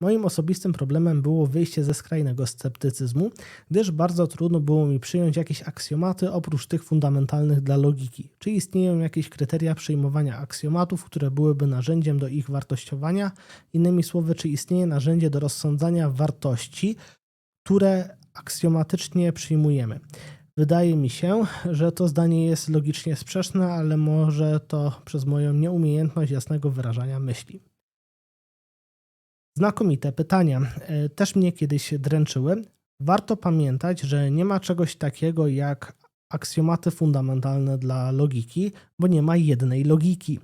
Moim osobistym problemem było wyjście ze skrajnego sceptycyzmu, gdyż bardzo trudno było mi przyjąć jakieś aksjomaty oprócz tych fundamentalnych dla logiki. Czy istnieją jakieś kryteria przyjmowania aksjomatów, które byłyby narzędziem do ich wartościowania? Innymi słowy, czy istnieje narzędzie do rozsądzania wartości, które aksjomatycznie przyjmujemy? Wydaje mi się, że to zdanie jest logicznie sprzeczne, ale może to przez moją nieumiejętność jasnego wyrażania myśli. Znakomite pytania. E, Też mnie kiedyś dręczyły. Warto pamiętać, że nie ma czegoś takiego jak aksjomaty fundamentalne dla logiki, bo nie ma jednej logiki.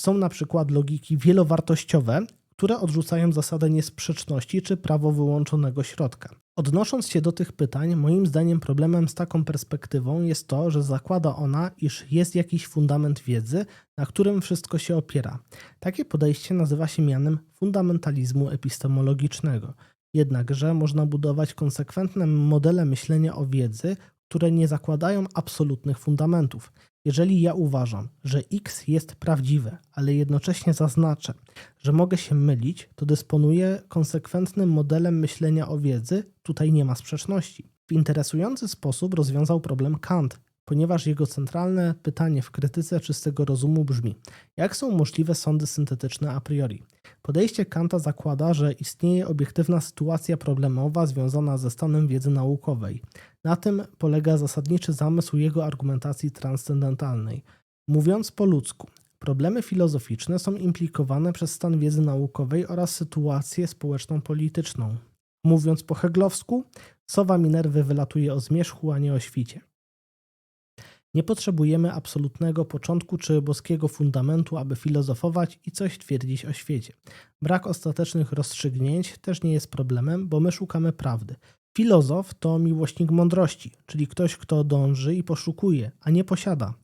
Są na przykład logiki wielowartościowe, które odrzucają zasadę niesprzeczności czy prawo wyłączonego środka. Odnosząc się do tych pytań, moim zdaniem problemem z taką perspektywą jest to, że zakłada ona, iż jest jakiś fundament wiedzy, na którym wszystko się opiera. Takie podejście nazywa się mianem fundamentalizmu epistemologicznego. Jednakże można budować konsekwentne modele myślenia o wiedzy, które nie zakładają absolutnych fundamentów. Jeżeli ja uważam, że X jest prawdziwe, ale jednocześnie zaznaczę, że mogę się mylić, to dysponuję konsekwentnym modelem myślenia o wiedzy, tutaj nie ma sprzeczności. W interesujący sposób rozwiązał problem Kant, ponieważ jego centralne pytanie w krytyce czystego rozumu brzmi: jak są możliwe sądy syntetyczne a priori? Podejście Kanta zakłada, że istnieje obiektywna sytuacja problemowa związana ze stanem wiedzy naukowej. Na tym polega zasadniczy zamysł jego argumentacji transcendentalnej. Mówiąc po ludzku, problemy filozoficzne są implikowane przez stan wiedzy naukowej oraz sytuację społeczną-polityczną. Mówiąc po heglowsku, sowa Minerwy wylatuje o zmierzchu, a nie o świcie. Nie potrzebujemy absolutnego początku czy boskiego fundamentu, aby filozofować i coś twierdzić o świecie. Brak ostatecznych rozstrzygnięć też nie jest problemem, bo my szukamy prawdy. Filozof to miłośnik mądrości, czyli ktoś, kto dąży i poszukuje, a nie posiada.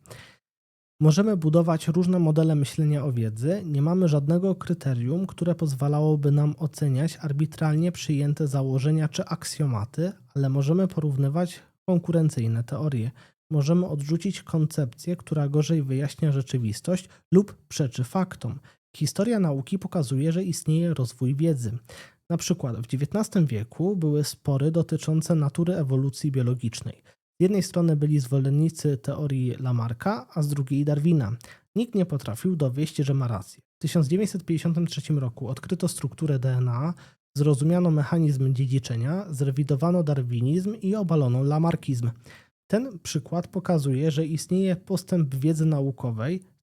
Możemy budować różne modele myślenia o wiedzy, nie mamy żadnego kryterium, które pozwalałoby nam oceniać arbitralnie przyjęte założenia czy aksjomaty, ale możemy porównywać konkurencyjne teorie. Możemy odrzucić koncepcję, która gorzej wyjaśnia rzeczywistość lub przeczy faktom. Historia nauki pokazuje, że istnieje rozwój wiedzy. Na przykład w XIX wieku były spory dotyczące natury ewolucji biologicznej. Z jednej strony byli zwolennicy teorii Lamarcka, a z drugiej Darwina. Nikt nie potrafił dowieść, że ma rację. W 1953 roku odkryto strukturę DNA, zrozumiano mechanizm dziedziczenia, zrewidowano darwinizm i obalono lamarkizm. Ten przykład pokazuje, że istnieje postęp wiedzy naukowej,